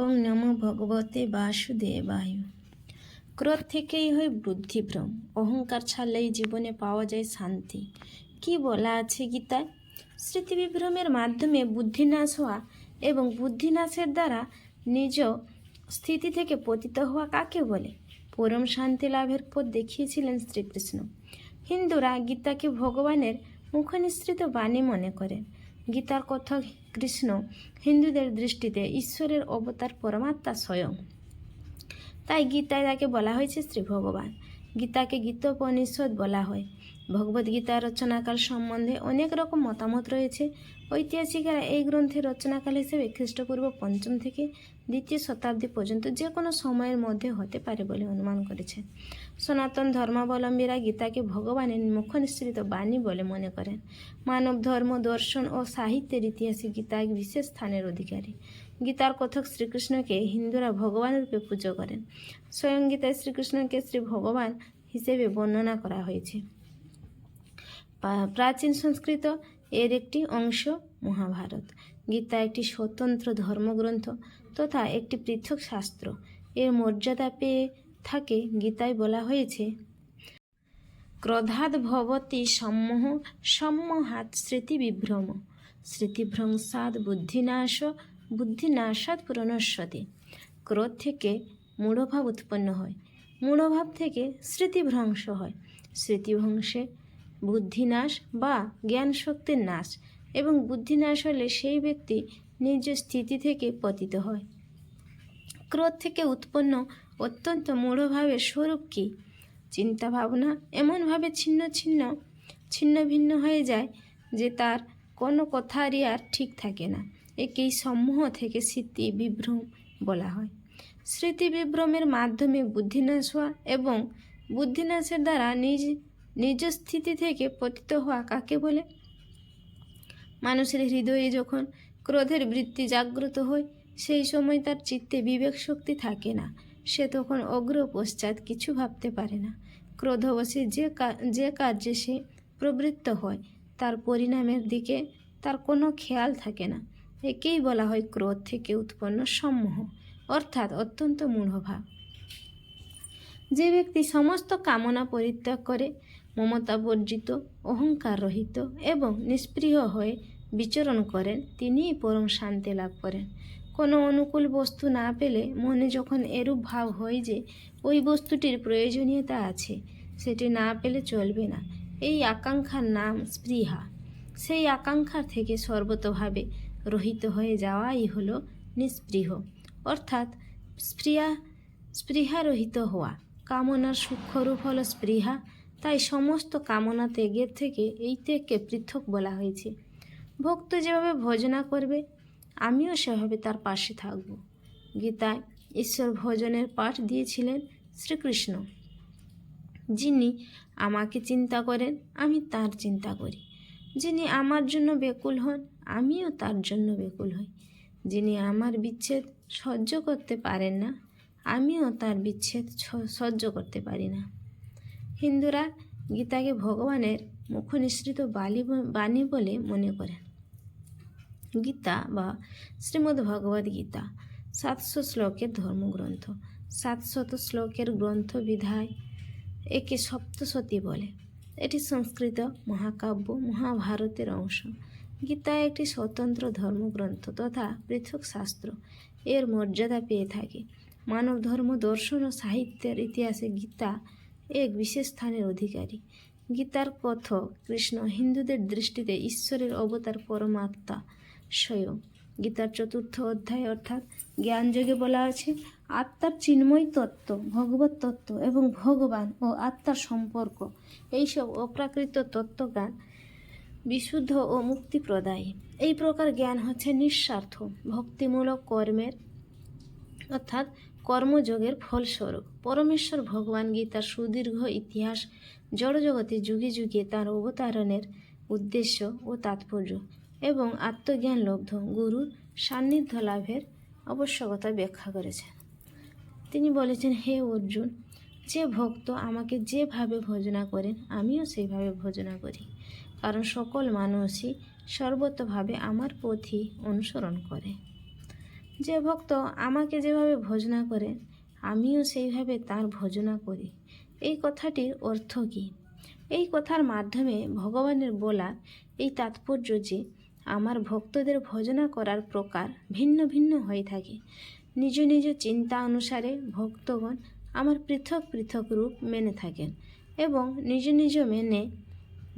ওং নমো ভগবতে বাসুদেবায়। ক্রোধ থেকেই হয় বুদ্ধিভ্রম। অহংকার ছাড়লেই জীবনে পাওয়া যায় শান্তি। কি বলা আছে গীতায়? স্মৃতিবিভ্রমের মাধ্যমে বুদ্ধিনাশ হওয়া এবং বুদ্ধিনাশের দ্বারা নিজ স্থিতি থেকে পতিত হওয়া কাকে বলে? পরম শান্তি লাভের পথ দেখিয়েছিলেন শ্রীকৃষ্ণ। হিন্দুরা গীতাকে ভগবানের মুখনিসৃত বাণী মনে করেন। গীতার কথা কৃষ্ণ, হিন্দুদের দৃষ্টিতে ঈশ্বরের অবতার পরমাত্মা স্বয়ং। তাই গীতায় তাকে বলা হয়েছে শ্রী ভগবান গীতাকে গীতোপনিষদ বলা হয়। ভগবদ গীতা রচনাকাল সম্বন্ধে অনেক রকম মতামত রয়েছে। ঐতিহাসিকরা এই গ্রন্থের রচনাকাল হিসেবে খ্রিস্টপূর্ব পঞ্চম থেকে দ্বিতীয় শতাব্দী পর্যন্ত যে কোনো সময়ের মধ্যে হতে পারে বলে অনুমান করেছে। সনাতন ধর্মাবলম্বীরা গীতাকে ভগবানের মুখনিসৃত বাণী বলে মনে করেন। মানব ধর্ম, দর্শন ও সাহিত্যের ইতিহাসে গীতা এক বিশেষ স্থানের অধিকারী। গীতার কথক শ্রীকৃষ্ণকে হিন্দুরা ভগবান রূপে পুজো করেন। স্বয়ং গীতায় শ্রীকৃষ্ণকে শ্রী ভগবান হিসেবে বর্ণনা করা হয়েছে। প্রাচীন সংস্কৃত এর একটি অংশ মহাভারত। গীতা একটি স্বতন্ত্র ধর্মগ্রন্থ তথা একটি পৃথক শাস্ত্র। এর মর্যাদা পেয়ে থাকে গীতায় বলা হয়েছে ক্রোধাৎ ভবতি সম্মোহ সম্মোহাৎ স্মৃতিবিভ্রম স্মৃতিভ্রংসাৎ বুদ্ধিনাশ বুদ্ধিনাশাদ প্রণশ্যতে। ক্রোধ থেকে মূঢ়ভাব উৎপন্ন হয়। মূঢ়ভাব থেকে স্মৃতিভ্রংশ হয়। স্মৃতিভ্রংশে বুদ্ধিনাশ বা জ্ঞান শক্তির নাশ এবং বুদ্ধিনাশ হলে সেই ব্যক্তি নিজ স্থিতি থেকে পতিত হয়। ক্রোধ থেকে উৎপন্ন অত্যন্ত মূঢ়ভাবের স্বরূপ কী? চিন্তা ভাবনা এমনভাবে ছিন্ন ছিন্ন ছিন্ন ভিন্ন হয়ে যায় যে তার কোনো কথারই আর ঠিক থাকে না। একেই সম্মোহ থেকে স্মৃতি বিভ্রম বলা হয়। স্মৃতি বিভ্রমের মাধ্যমে বুদ্ধিনাশ হওয়া এবং বুদ্ধিনাশের দ্বারা নিজ নিজ স্থিতি থেকে পতিত হওয়া কাকে বলে? মানুষের হৃদয়ে যখন ক্রোধের বৃত্তি জাগ্রত হয়, সেই সময় তার চিত্তে বিবেক শক্তি থাকে না। সে তখন অগ্র পশ্চাৎ কিছু ভাবতে পারে না। ক্রোধবশে যে যে কার্যে সে প্রবৃত্ত হয়, তার পরিণামের দিকে তার কোনো খেয়াল থাকে না। একেই বলা হয় ক্রোধ থেকে উৎপন্ন সম্মোহ, অর্থাৎ অত্যন্ত মূঢ়ভাব। যে ব্যক্তি সমস্ত কামনা পরিত্যাগ করে মমতা বর্জিত অহংকার রহিত এবং নিষ্পৃহ হয়ে বিচরণ করেন, তিনিই পরম শান্তি লাভ করেন। কোনো অনুকূল বস্তু না পেলে মনে যখন এরূপ ভাব হয় যে ওই বস্তুটির প্রয়োজনীয়তা আছে, সেটি না পেলে চলবে না। এই আকাঙ্ক্ষার নাম স্পৃহা। সেই আকাঙ্ক্ষা থেকে সর্বতভাবে রহিত হয়ে যাওয়াই হলো নিস্পৃহ অর্থাৎ স্পৃহা, স্পৃহারহিত হওয়া। কামনার সূক্ষ্মরূপ হল স্পৃহা তাই সমস্ত কামনা ত্যাগের থেকে এই ত্যাগকে পৃথক বলা হয়েছে। ভক্ত যেভাবে ভজনা করবে, আমিও সেভাবে তার পাশে থাকব। গীতায় ঈশ্বর ভজনের পাঠ দিয়েছিলেন শ্রীকৃষ্ণ। যিনি আমাকে চিন্তা করেন, আমি তার চিন্তা করি। যিনি আমার জন্য বেকুল হন, আমিও তার জন্য বেকুল হই। যিনি আমার বিচ্ছেদ সহ্য করতে পারেন না, আমিও তার বিচ্ছেদ সহ্য করতে পারি না। হিন্দুরা গীতাকে ভগবানের মুখনিসৃত বালি বাণী বলে মনে করেন। গীতা বা শ্রীমদ্ ভগবদ গীতা সাতশো শ্লোকের ধর্মগ্রন্থ। সাতশত শ্লোকের গ্রন্থ বিধায় একে সপ্তশতী বলে। এটি সংস্কৃত মহাকাব্য, মহাভারতের অংশ। গীতা একটি স্বতন্ত্র ধর্মগ্রন্থ তথা পৃথক শাস্ত্র। এর মর্যাদা পেয়ে থাকে। মানব ধর্ম দর্শন ও সাহিত্যের ইতিহাসে গীতা এক বিশেষ স্থানের অধিকারী। গীতার কথক কৃষ্ণ হিন্দুদের দৃষ্টিতে ঈশ্বরের অবতার পরমাত্মা স্বয়ং। গীতার চতুর্থ অধ্যায় অর্থাৎ জ্ঞানযোগে বলা আছে, আত্মার চিন্ময় তত্ত্ব, ভগবত তত্ত্ব এবং ভগবান ও আত্মার সম্পর্ক। এইসব অপ্রাকৃত তত্ত্বজ্ঞান বিশুদ্ধ ও মুক্তিপ্রদায়ী। এই প্রকার জ্ঞান হচ্ছে নিঃস্বার্থ, ভক্তিমূলক কর্মের অর্থাৎ কর্মযোগের ফলস্বরূপ। পরমেশ্বর ভগবান গীতার সুদীর্ঘ ইতিহাস জড়জগতে যুগে যুগে তার অবতারণের উদ্দেশ্য ও তাৎপর্য এবং আত্মজ্ঞান লব্ধ গুরুর সান্নিধ্য লাভের আবশ্যকতা ব্যাখ্যা করেছেন। তিনি বলেছেন, হে অর্জুন, যে ভক্ত আমাকে যেভাবে ভজনা করেন, আমিও সেইভাবে ভজনা করি। কারণ সকল মানুষই সর্বতভাবে আমার পথই অনুসরণ করে। যে ভক্ত আমাকে যেভাবে ভজনা করে, আমিও সেইভাবে তার ভজনা করি। এই কথাটির অর্থ কী? এই কথার মাধ্যমে ভগবানের বলা এই তাৎপর্য যে, আমার ভক্তদের ভজনা করার প্রকার ভিন্ন ভিন্ন হয়ে থাকে। নিজ নিজ চিন্তা অনুসারে ভক্তগণ আমার পৃথক পৃথক রূপ মেনে থাকেন এবং নিজ নিজ মেনে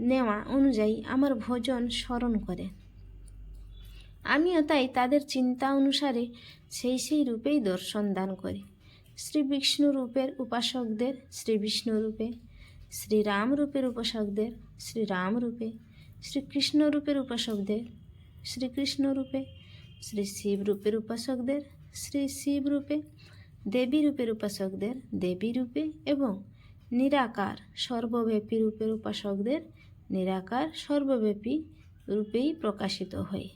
নেওয়া অনুযায়ী আমার ভজন স্মরণ করেন। আমিও তাই তাদের চিন্তা অনুসারে সেই সেই রূপেই দর্শন দান করি। শ্রী বিষ্ণু রূপের উপাসকদের শ্রী বিষ্ণু রূপে শ্রীরাম রূপের উপাসকদের শ্রীরাম রূপে শ্রীকৃষ্ণ রূপের উপাসকদের শ্রীকৃষ্ণ রূপে, শ্রী শিব রূপের উপাসকদের শ্রী শিব রূপে, দেবী রূপের উপাসকদের দেবী রূপে এবং নিরাকার সর্বব্যাপী রূপের উপাসকদের নিরাকার সর্বব্যাপী রূপেই প্রকাশিত হয়।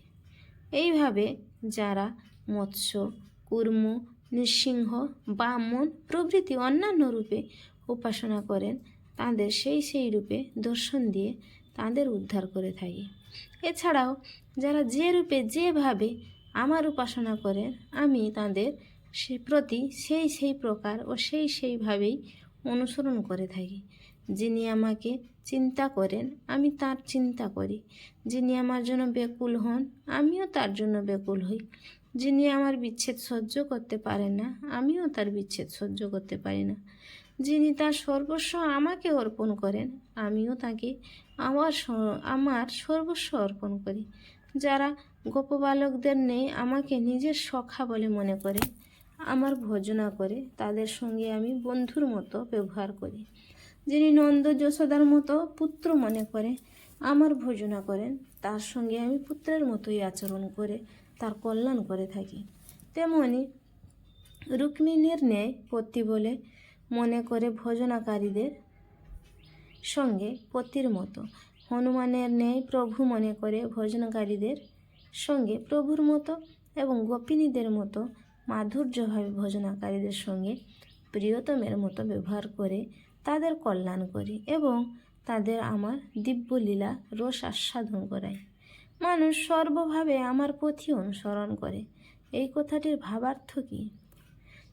এইভাবে যারা মৎস্য, কুর্ম, নৃসিংহ বামন প্রভৃতি অন্যান্য রূপে উপাসনা করেন, তাদের সেই সেই রূপে দর্শন দিয়ে তাদের উদ্ধার করে থাকি। এছাড়াও যারা যে রূপে যেভাবে আমার উপাসনা করেন, আমি তাদের সে প্রতি সেই সেই প্রকার ও সেই সেইভাবেই অনুসরণ করে থাকি। যিনি আমাকে চিন্তা করেন, আমি তার চিন্তা করি। যিনি আমার জন্য বেকুল হন, আমিও তার জন্য বেকুল হই। যিনি আমার বিচ্ছেদ সহ্য করতে পারেন না, আমিও তার বিচ্ছেদ সহ্য করতে পারি না। যিনি তার সর্বস্ব আমাকে অর্পণ করেন, আমিও তাকে আমার আমার সর্বস্ব অর্পণ করি। যারা গোপবালকদের নেই আমাকে নিজের সখা বলে মনে করে আমার ভজনা করে, তাদের সঙ্গে আমি বন্ধুর মতো ব্যবহার করি। যিনি নন্দ যশোদার মতো পুত্র মনে করে, আমার ভজনা করেন, তার সঙ্গে আমি পুত্রের মতোই আচরণ করে, তার কল্যাণ করে থাকি। তেমনি রুক্মিণীর ন্যায় পতি বলে মনে করে ভজনাকারীদের সঙ্গে পতির মতো। হনুমানের ন্যায় প্রভু মনে করে ভজনকারীদের সঙ্গে প্রভুর মতো এবং গোপিনীদের মতো মাধুর্যভাবে ভোজনাকারীদের সঙ্গে প্রিয়তমের মতো ব্যবহার করে তাদের কল্যাণ করি এবং তাদের আমার দিব্যলীলা রস আস্বাদন করাই। মানুষ সর্বভাবে আমার পথই অনুসরণ করে। এই কথাটির ভাবার্থ কী?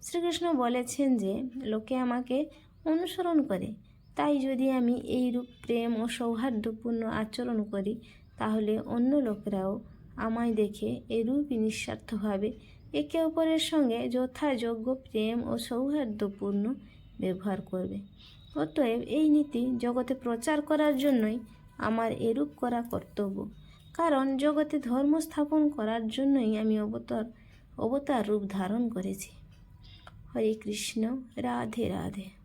শ্রীকৃষ্ণ বলেছেন যে, লোকে আমাকে অনুসরণ করে। তাই যদি আমি এই রূপ প্রেম ও সৌহার্দ্যপূর্ণ আচরণ করি, তাহলে অন্য লোকেরাও আমায় দেখে এরূপই নিঃস্বার্থভাবে একে অপরের সঙ্গে যথাযোগ্য প্রেম ও সৌহার্দ্যপূর্ণ ব্যবহার করবে। অতএব এই নীতি জগতে প্রচার করার জন্যই আমার এরূপ করা কর্তব্য। কারণ জগতে ধর্ম স্থাপন করার জন্যই আমি অবতর, অবতার রূপ ধারণ করেছি। হরে কৃষ্ণ, রাধে রাধে।